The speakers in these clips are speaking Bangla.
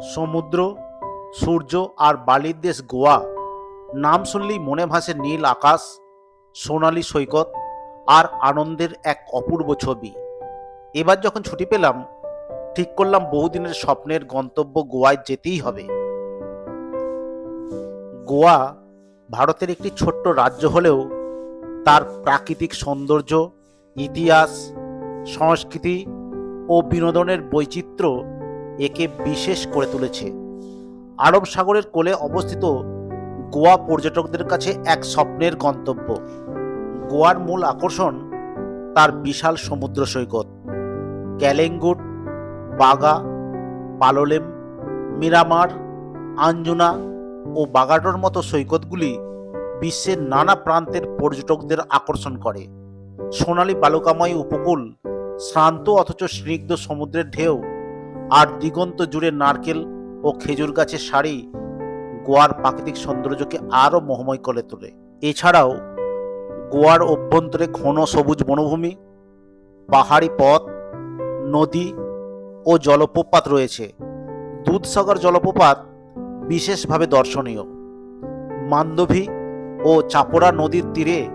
সমুদ্র, সূর্য আর বালির দেশ গোয়া। নাম শুনলেই মনে ভাসে নীল আকাশ, সোনালি সৈকত আর আনন্দের এক অপূর্ব ছবি। এবার যখন ছুটি পেলাম, ঠিক করলাম বহুদিনের স্বপ্নের গন্তব্য গোয়ায় যেতেই হবে। গোয়া ভারতের একটি ছোট্ট রাজ্য হলেও তার প্রাকৃতিক সৌন্দর্য, ইতিহাস, সংস্কৃতি ও বিনোদনের বৈচিত্র্য একে বিশেষ করে তুলেছে। আরব সাগরের কোলে অবস্থিত গোয়া পর্যটকদের কাছে এক স্বপ্নের গন্তব্য। গোয়ার মূল আকর্ষণ তার বিশাল সমুদ্র সৈকত। ক্যালেঙ্গুট, বাগা, পালোলেম, মিরামার, আঞ্জুনা ও বাগাটোর মতো সৈকতগুলি বিশ্বের নানা প্রান্তের পর্যটকদের আকর্ষণ করে। সোনালী বালুকাময় উপকূল, শ্রান্ত অথচ স্নিগ্ধ সমুদ্রের ঢেউ আর দিগন্ত জুড়ে নারকেল ও খেজুর গাছের শাড়ি গোয়ার প্রাকৃতিক সৌন্দর্যকে আরও মোহময় করে তোলে। এছাড়াও গোয়ার অভ্যন্তরে ঘন সবুজ বনভূমি, পাহাড়ি পথ, নদী ও জলপ্রপাত রয়েছে। দুধসাগর জলপ্রপাত বিশেষভাবে দর্শনীয়। মান্দভী ও চাপড়া নদীর তীরে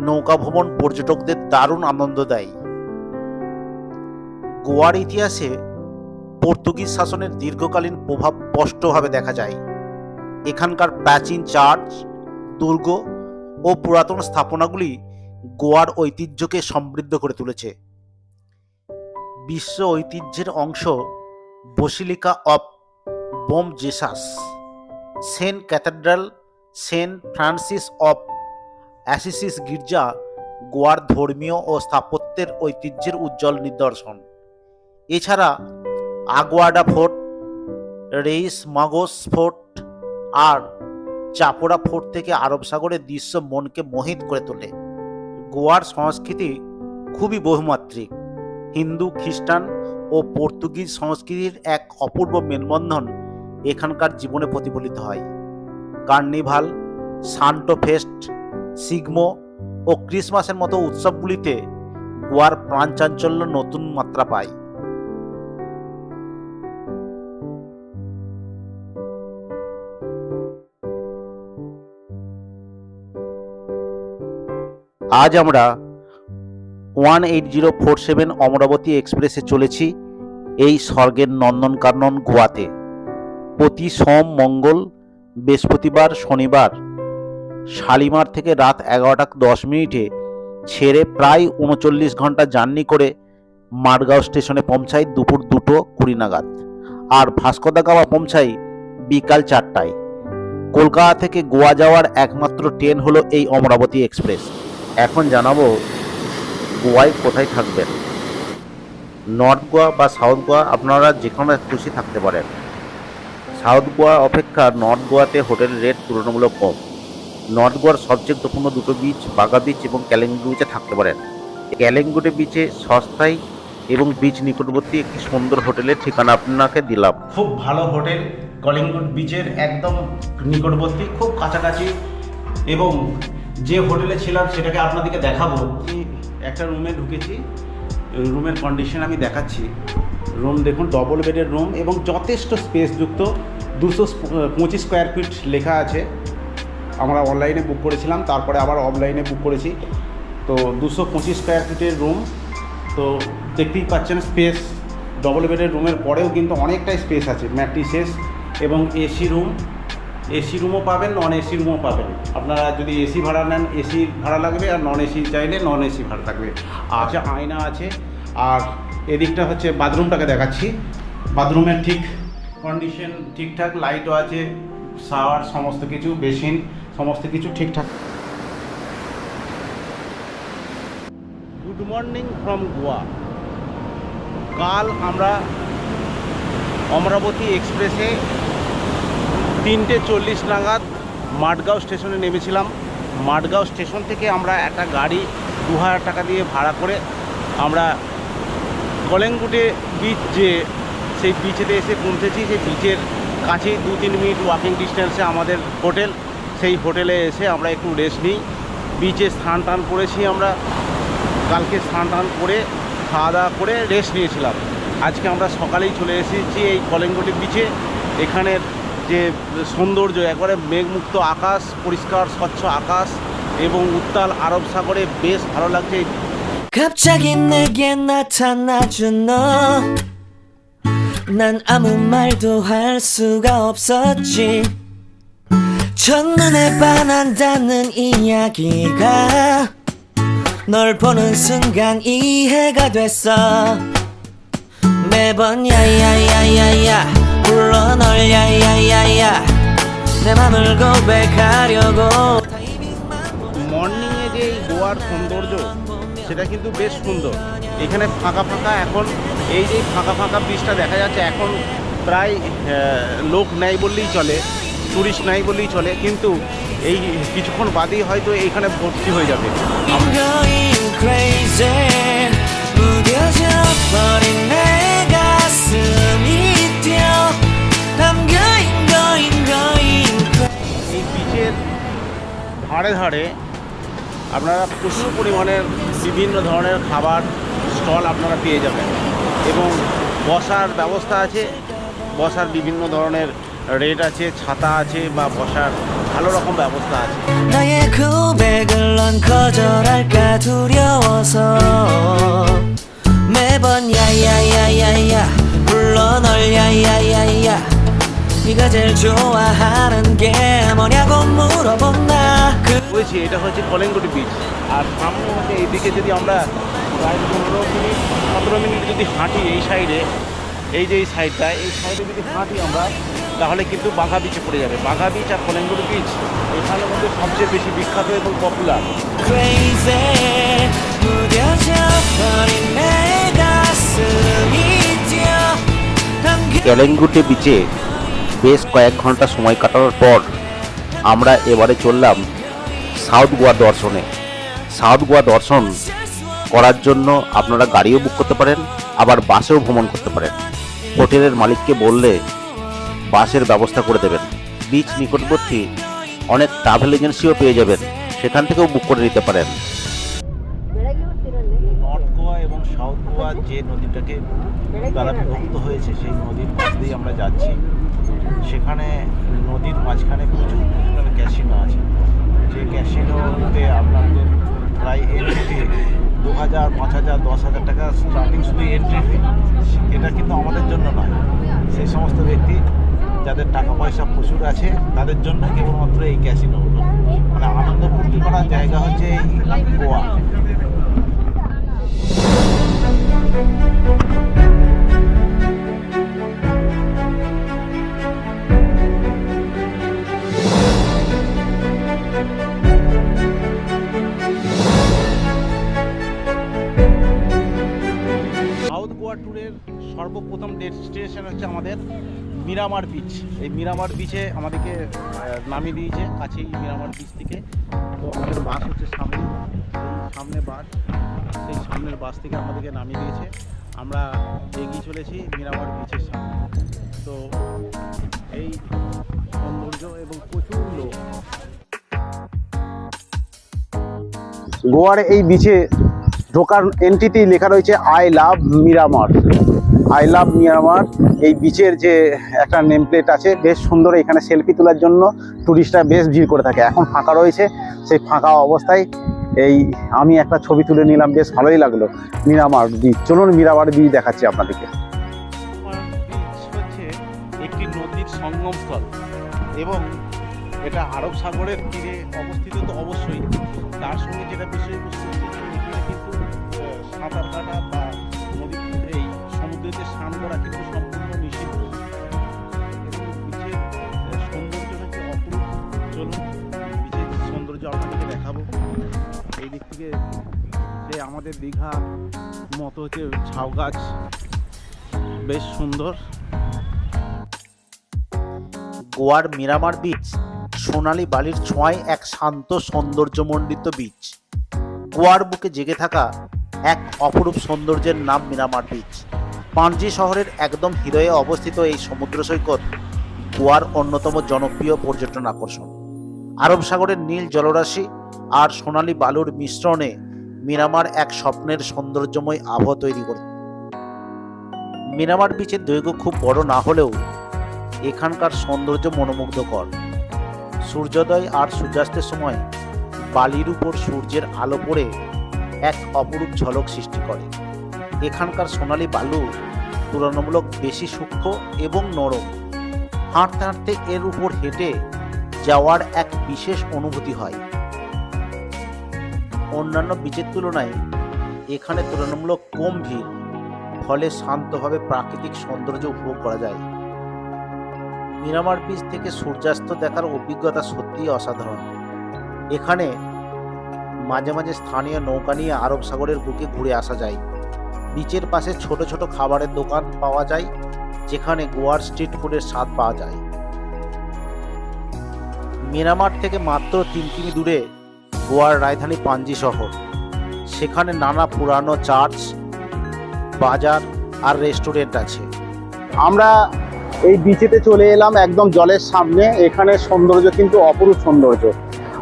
নৌকা ভ্রমণ পর্যটকদের দারুণ আনন্দ দেয়। গোয়ার ইতিহাসে পর্তুগিজ শাসনের দীর্ঘকালীন প্রভাব স্পষ্টভাবে দেখা যায়। এখানকার প্রাচীন চার্চ, দুর্গ ও পুরাতন স্থাপনাগুলি গোয়ার ঐতিহ্যকে সমৃদ্ধ করে তুলেছে। বিশ্ব ঐতিহ্যের অংশ basilica of Bom Jesus saint cathedral, saint Francis of Assisi গির্জা গোয়ার ধর্মীয় ও স্থাপত্যের ঐতিহ্যের উজ্জ্বল নিদর্শন। এছাড়া আগুয়াডা ফোর্ট, রেইস মাগোস ফোর্ট আর চাপড়া ফোর্ট থেকে আরব সাগরের দৃশ্য মনকে মোহিত করে তোলে। গোয়ার সংস্কৃতি খুবই বহুমাত্রিক। হিন্দু, খ্রিস্টান ও পর্তুগিজ সংস্কৃতির এক অপূর্ব মেলবন্ধন এখানকার জীবনে প্রতিফলিত হয়। কার্নিভাল, সান্টো ফেস্ট, সিগমো ও ক্রিসমাসের মতো উৎসবগুলিতে গোয়ার প্রাণচাঞ্চল্য নতুন মাত্রা পায়। আজ আমরা one eight zero four seven Amaravati এক্সপ্রেসে চলেছি এই স্বর্গের নন্দনকানন গোয়াতে। প্রতি সোম, মঙ্গল, বৃহস্পতিবার, শনিবার, শালিমার থেকে রাত এগারোটা দশ মিনিটে ছেড়ে প্রায় উনচল্লিশ ঘণ্টা জার্নি করে মারগাঁও স্টেশনে পৌঁছাই দুপুর দুটো কুড়ি নাগাদ। আর ভাস্কোদাগামা পৌঁছাই বিকাল চারটায়। কলকাতা থেকে গোয়া যাওয়ার একমাত্র ট্রেন হলো এই অমরাবতী এক্সপ্রেস। এখন জানাব গোয়ায় কোথায় থাকবেন। নর্থ গোয়া বা সাউথ গোয়া আপনারা যেখানে খুশি থাকতে পারেন। সাউথ গোয়া অপেক্ষা নর্থ গোয়াতে হোটেল রেট তুলনামূলক কম। নর্থ গোয়ার সবচেয়ে গুরুত্বপূর্ণ দুটো বিচ বাগা বিচ এবং ক্যালেঙ্গু বিচে থাকতে পারেন। ক্যালেঙ্গুটে বিচে সস্তায় এবং বিচ নিকটবর্তী একটি সুন্দর হোটেলের ঠিকানা আপনাকে দিলাম। খুব ভালো হোটেল কলিঙ্গুড বিচের একদম নিকটবর্তী, খুব কাছাকাছি এবং যে হোটেলে ছিলাম সেটাকে আপনাদেরকে দেখাবো। একটা রুমে ঢুকেছি রুমের কন্ডিশন আমি দেখাচ্ছি। রুম দেখুন ডবল বেডের রুম এবং যথেষ্ট স্পেসযুক্ত দুশো পঁচিশ স্কোয়ার ফিট লেখা আছে। আমরা অনলাইনে বুক করেছিলাম, তারপরে আবার অফলাইনে বুক করেছি। তো দুশো পঁচিশ স্কোয়ার ফিটের রুম তো দেখতেই পাচ্ছেন স্পেস ডবল বেডের রুমের পরেও কিন্তু অনেকটাই স্পেস আছে ম্যাট্রিসেস এবং এসি রুম এসি রুমও পাবেন নন এসি রুমও পাবেন। আপনারা যদি এসি ভাড়া নেন এসি ভাড়া লাগবে আর নন এসি চাইলে নন এসি ভাড়া থাকবে। আচ্ছা। আয়না আছে আর এদিকটা হচ্ছে বাথরুমটাকে দেখাচ্ছি। বাথরুমের ঠিক কন্ডিশন ঠিকঠাক লাইটও আছে শাওয়ার সমস্ত কিছু বেসিন সমস্ত কিছু ঠিকঠাক। গুড মর্নিং ফ্রম গোয়া কাল আমরা অমরাবতী এক্সপ্রেসে তিনটে চল্লিশ নাগাদ মাঠগাঁও স্টেশনে নেমেছিলাম। মাঠগাঁও স্টেশন থেকে আমরা একটা গাড়ি দু হাজার টাকা দিয়ে ভাড়া করে আমরা কলেঙ্গুটে বিচ যে সেই বিচেতে এসে পৌঁছেছি সেই বিচের কাছেই দু তিন মিনিট ওয়াকিং ডিস্টেন্সে আমাদের হোটেল। সেই হোটেলে এসে আমরা একটু রেস্ট নিই। বিচে স্নান টান করেছি আমরা। কালকে স্নান টান করে খাওয়া দাওয়া করে রেস্ট নিয়েছিলাম। আজকে আমরা সকালেই চলে এসেছি এই কলেঙ্গটি বিচে এখানের যে সৌন্দর্য একবারে মেঘমুক্ত আকাশ পরিষ্কার স্বচ্ছ আকাশ এবং উত্তাল আরব সাগরে বেশ ভালো লাগছে 갑자기 내게 나타나준 너. 난 아무 말도 할 수가 없었지. 첫눈에 반한다는 이야기가 널 보는 순간 이해가 됐어. 매번 야야야야야 불러 널 야야야야 내 맘을 고백하려고 মর্নিংয়ে যে এই গোয়ার সৌন্দর্য সেটা কিন্তু বেশ সুন্দর এখানে ফাঁকা ফাঁকা এখন এই যে ফাঁকা ফাঁকা বীজটা দেখা যাচ্ছে এখন প্রায় আহ, লোক নেই বললেই চলে টুরিস্ট নাই বললেই চলে কিন্তু এই কিছুক্ষণ বাদেই হয়তো এইখানে ভর্তি হয়ে যাবে ধারে ধারে আপনারা প্রচুর পরিমাণের বিভিন্ন ধরনের খাবার স্টল আপনারা পেয়ে যাবেন এবং বসার ব্যবস্থা আছে বসার বিভিন্ন ধরনের রেট আছে ছাতা আছে বা বসার ভালো রকম ব্যবস্থা আছে 나의 고백을 넌 거절할까 두려워서 매번 야야야야야 불러 널 야야야야 네가 제일 좋아하는 게 뭐냐고 물어본다 그 বলছি এটা হচ্ছে কলেঙ্গুটি বিচ আর সামনে হচ্ছে এইদিকে যদি আমরা প্রায় পনেরো মিনিট সতেরো মিনিট যদি হাঁটি এই সাইডে এই যে এই সাইডটা এই সাইডে যদি হাঁটি আমরা তাহলে কিন্তু বাঘা বিচে পড়ে যাবে বাঘা বিচ আর কলেঙ্গুটি বিচ এখানের মধ্যে সবচেয়ে বেশি বিখ্যাত এবং পপুলার crazy 무뎌져 버린 내 가슴이 뛰어 I'm ক্যালেঙ্গুটে বিচে বেশ কয়েক ঘণ্টা সময় কাটানোর পর আমরা এবারে চললাম সাউথ গোয়া দর্শনে। সাউথ গোয়া দর্শন করার জন্য আপনারা গাড়িও বুক করতে পারেন, আবার বাসেও ভ্রমণ করতে পারেন। হোটেলের মালিককে বললে বাসের ব্যবস্থা করে দেবেন। বিচ নিকটবর্তী অনেক ট্রাভেল এজেন্সিও পেয়ে যাবেন। সেখান থেকেও বুক করে নিতে পারেন নর্থ গোয়া যে নদীটাকে দ্বারা বিভক্ত হয়েছে, সেই নদীর পাশ দিয়ে আমরা যাচ্ছি। সেখানে নদীর মাঝখানে প্রচুর ক্যাসিনো আছে। যে ক্যাসিনোতে আপনাদের প্রায় এন্ট্রি ফি দু হাজার পাঁচ হাজার দশ হাজার টাকা স্টার্টিং শুধু এন্ট্রি ফি এটা কিন্তু আমাদের জন্য নয়। সেই সমস্ত ব্যক্তি যাদের টাকা পয়সা প্রচুর আছে, তাদের জন্য কেবলমাত্র এই ক্যাসিনোগুলো মানে আনন্দ ফুর্তি করার জায়গা হচ্ছে এই গোয়া। এই মিরামার বিচে আমাদেরকে নামিয়ে দিয়েছে, কাছেই মিরামার বিচ থেকে। তো আমাদের বাস হচ্ছে সামনে সামনে বাস সেই সামনের বাস থেকে আমাদেরকে নামিয়ে দিয়েছে। আমরা এগিয়ে চলেছি মিরামার বিচের সামনে। তো এই সৌন্দর্য এবং প্রচুর লোক। গোয়ার এই বিচে ঢোকার এন্ট্রিতেই লেখা রয়েছে I love Miramar I love Miramar এই বিচের যে একটা নেম প্লেট আছে, বেশ সুন্দর এখানে সেলফি তোলার জন্য টুরিস্টরা বেশ ভিড় করে থাকে। এখন ফাঁকা রয়েছে, সেই ফাঁকা অবস্থায় এই আমি একটা ছবি তুলে নিলাম, বেশ ভালোই লাগল। মিরামার বিচ চলুন মিরামার বিচ দেখাচ্ছি আপনাদেরকে। একটি নদীর সঙ্গমস্থল এবং এটা আরব সাগরের তীরে অবস্থিত তো অবশ্যই। তার সঙ্গে যেটা বিষয়বস্তু সাঁতার কাটা সমুদ্রেতে স্নান করা কিন্তু সম্পূর্ণ নিষিদ্ধ। সৌন্দর্য এই দিক থেকে আমাদের দীঘা মতো হচ্ছে ঝাউ গাছ, বেশ সুন্দর। গোয়ার মিরামার বিচ, সোনালী বালির ছোঁয়ায় এক শান্ত সৌন্দর্যমণ্ডিত বিচ। গোয়ার বুকে জেগে থাকা এক অপরূপ সৌন্দর্যের নাম মিরামার বিচ। পাঞ্জি শহরের একদম হৃদয়ে অবস্থিত এই সমুদ্র সৈকত গোয়ার অন্যতম জনপ্রিয় পর্যটন আকর্ষণ। আরব সাগরের নীল জলরাশি আর সোনালী বালুর মিশ্রণে মিরামার এক স্বপ্নের সৌন্দর্যময় আবহ তৈরি করে। মিরামার বিচের দৈর্ঘ্য খুব বড় না হলেও এখানকার সৌন্দর্য মনোমুগ্ধকর। সূর্যোদয় আর সূর্যাস্তের সময় বালির উপর সূর্যের আলো পড়ে এক অপরূপ ঝলক সৃষ্টি করে। এখানকার সোনালি বালু তুলনামূলক বেশি সূক্ষ্ম এবং নরম। হাঁটতে হাঁটতে এর উপর হেঁটে যাওয়ার এক বিশেষ অনুভূতি হয়। অন্যান্য বীচের তুলনায় এখানে তুলনামূলক কম ভিড়, ফলে শান্তভাবে প্রাকৃতিক সৌন্দর্য উপভোগ করা যায়। মিরামার বিচ থেকে সূর্যাস্ত দেখার অভিজ্ঞতা সত্যিই অসাধারণ। এখানে মাঝে মাঝে স্থানীয় নৌকা নিয়ে আরব সাগরের বুকে ঘুরে আসা যায়। বিচের পাশে ছোট ছোট খাবারের দোকান পাওয়া যায়, যেখানে গোয়ার স্ট্রিট ফুডের স্বাদ পাওয়া যায়। মিরামার থেকে মাত্র তিন কিমি দূরে গোয়ার রাজধানী পাঞ্জি শহর। সেখানে নানা পুরানো চার্চ, বাজার আর রেস্টুরেন্ট আছে। আমরা এই বিচেতে চলে এলাম একদম জলের সামনে। এখানে সৌন্দর্য কিন্তু অপরূপ সৌন্দর্য।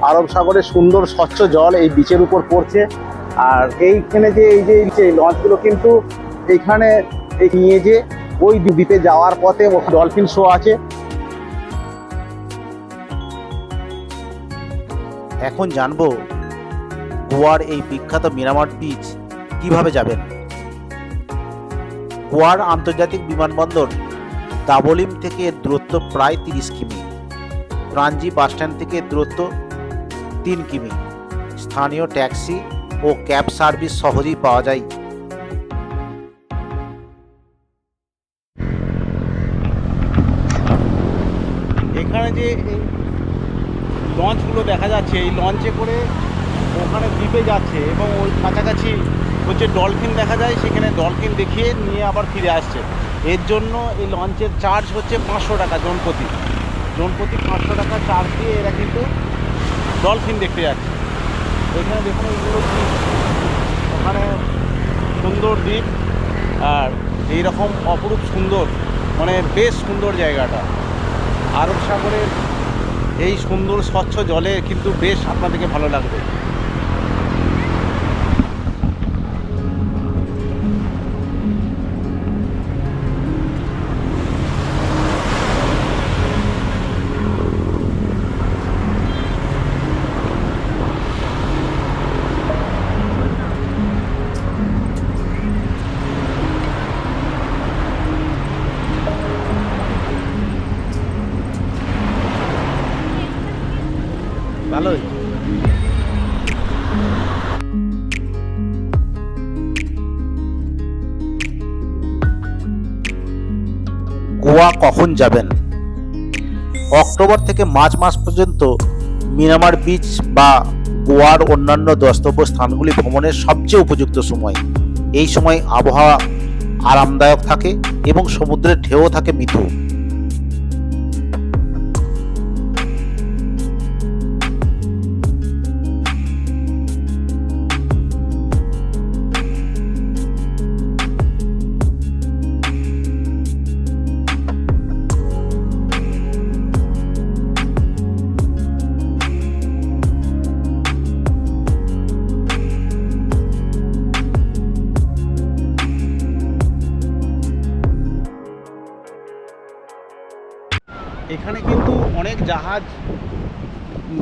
আরব সাগরের সুন্দর স্বচ্ছ জল এই বিচের উপর পড়ছে। আর এইখানে যে এই যে এই লঞ্চগুলো কিন্তু এখানে নিয়ে যে ওই দ্বীপে যাওয়ার পথে ডলফিন শো আছে। এখন জানব গোয়ার এই বিখ্যাত মিরামার বিচ কীভাবে যাবেন। গোয়ার আন্তর্জাতিক বিমানবন্দর দাবলিম থেকে দূরত্ব প্রায় তিরিশ কিমি প্রাঞ্জি বাসস্ট্যান্ড থেকে দূরত্ব তিন কিমি। স্থানীয় ট্যাক্সি ও ক্যাব সার্ভিস সহজেই পাওয়া যায়। এখানে যে লঞ্চগুলো দেখা যাচ্ছে, এই লঞ্চে করে ওখানে দ্বীপে যাচ্ছে এবং ওই কাছাকাছি হচ্ছে ডলফিন দেখা যায়, সেখানে ডলফিন দেখিয়ে নিয়ে আবার ফিরে আসছে। এর জন্য এই লঞ্চের চার্জ হচ্ছে পাঁচশো টাকা জনপ্রতি। জনপ্রতি পাঁচশো টাকা চার্জ দিয়ে এরা কিন্তু ডলফিন দেখতে যাচ্ছে। এখানে দেখুন এইগুলো ওখানে সুন্দর দ্বীপ, আর এইরকম অপরূপ সুন্দর মানে বেশ সুন্দর জায়গাটা। আরব সাগরের এই সুন্দর স্বচ্ছ জলে কিন্তু বেশ আপনাদেরকে ভালো লাগবে। ভালোই। গোয়া কখন যাবেন? অক্টোবর থেকে মার্চ মাস পর্যন্ত মিনামার বিচ বা গোয়ার অন্যান্য দ্রষ্টব্য স্থানগুলি ভ্রমণের সবচেয়ে উপযুক্ত সময়। এই সময় আবহাওয়া আরামদায়ক থাকে এবং সমুদ্রের ঢেউ থাকে মিঠু।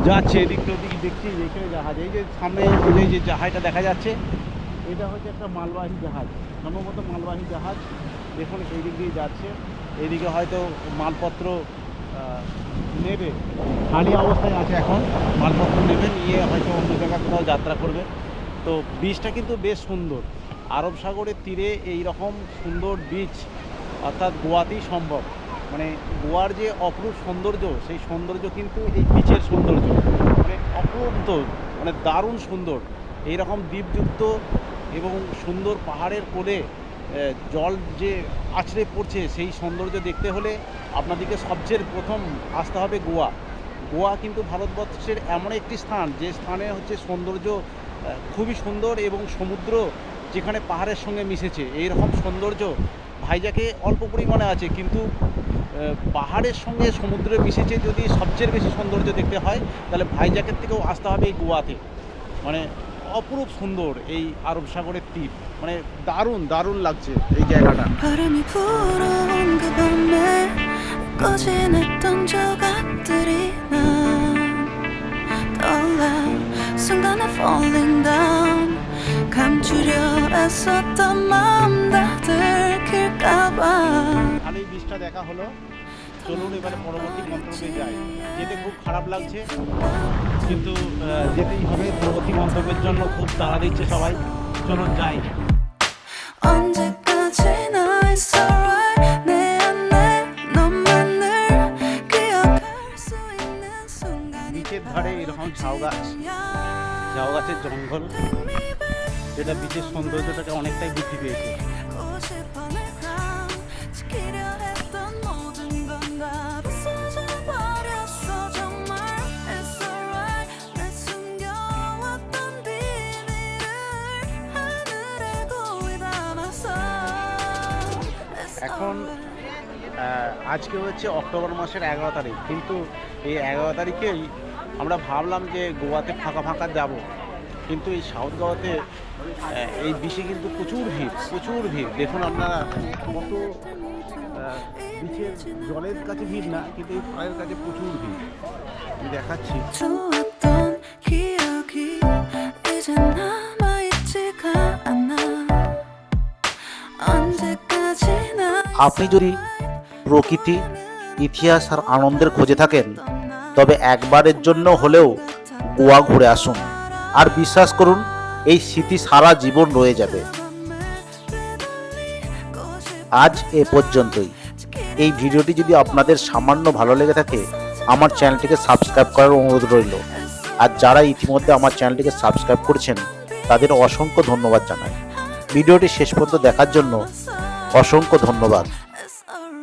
যাচ্ছে এদিক তো ওদিক দেখছি এখানে জাহাজ। এই যে সামনে এই যে জাহাজটা দেখা যাচ্ছে, এটা হচ্ছে একটা মালবাহী জাহাজ। সম্ভবত মালবাহী জাহাজ। দেখুন সেই দিক দিয়ে যাচ্ছে। এদিকে হয়তো মালপত্র নেবে। খালি অবস্থায় আছে এখন। মালপত্র নেবে, নিয়ে হয়তো অন্য জায়গায় কোথাও যাত্রা করবে। তো বীজটা কিন্তু বেশ সুন্দর। আরব সাগরের তীরে এই রকম সুন্দর বীজ অর্থাৎ গোয়াতেই সম্ভব। মানে গোয়ার যে অপরূপ সৌন্দর্য, সেই সৌন্দর্য কিন্তু এই বিচের সৌন্দর্য। মানে অপূর্ব মানে দারুণ সুন্দর। এই রকম দ্বীপযুক্ত এবং সুন্দর পাহাড়ের কোলে জল যে আছড়ে পড়ছে, সেই সৌন্দর্য দেখতে হলে আপনাদেরকে সবচেয়ে প্রথম আসতে হবে গোয়া। গোয়া কিন্তু ভারতবর্ষের এমন একটি স্থান, যে স্থানে হচ্ছে সৌন্দর্য খুবই সুন্দর এবং সমুদ্র যেখানে পাহাড়ের সঙ্গে মিশেছে। এই রকম সৌন্দর্য ভাইজাকে অল্প পরিমাণে আছে, কিন্তু পাহাড়ের সঙ্গে সমুদ্রে মিশেছে যদি সবচেয়ে বেশি সৌন্দর্য দেখতে হয় তাহলে ভাইজ্যাকের থেকেও আসতে হবে এই গোয়াতে। মানে অপরূপ সুন্দর এই আরব সাগরের তীর। মানে দারুণ দারুণ লাগছে এই জায়গাটা। খালি বিষটা দেখা হলো চলুন এবারে পরবর্তী মন্তব্যে যাই। যেতে খুব খারাপ লাগছে, কিন্তু যেতেই হবে। পরবর্তী মন্তব্যের জন্য খুব তাড়া দিচ্ছে সবাই। চলুন যাই। ধারে এরকম জঙ্গল। যেটা বিশেষ সৌন্দর্যটাকে অনেকটাই বৃদ্ধি পেয়েছে। এখন আজকে হচ্ছে অক্টোবর মাসের এগারো তারিখ। কিন্তু এই এগারো তারিখেই আমরা ভাবলাম যে গোয়াতে ফাঁকা ফাঁকা যাব। কিন্তু এই সাউথ গোয়াতে এই বিচে কিন্তু প্রচুর ভিড় প্রচুর ভিড়। দেখুন আপনারা কত বিচের জলের কাছে ভিড় না, কিন্তু এই পায়ের কাছে প্রচুর ভিড়। দেখাচ্ছি। আপনি যদি প্রকৃতি, ইতিহাস আর আনন্দের খোঁজে থাকেন, তবে একবারের জন্য হলেও গোয়া ঘুরে আসুন। আর বিশ্বাস করুন, এই স্মৃতি সারা জীবন রয়ে যাবে। আজ এ পর্যন্তই। এই ভিডিওটি যদি আপনাদের সামান্য ভালো লেগে থাকে, আমার চ্যানেলটিকে সাবস্ক্রাইব করার অনুরোধ রইল। আর যারা ইতিমধ্যে আমার চ্যানেলটিকে সাবস্ক্রাইব করেছেন, তাদের অসংখ্য ধন্যবাদ জানাই। ভিডিওটি শেষ পর্যন্ত দেখার জন্য অসংখ্য ধন্যবাদ।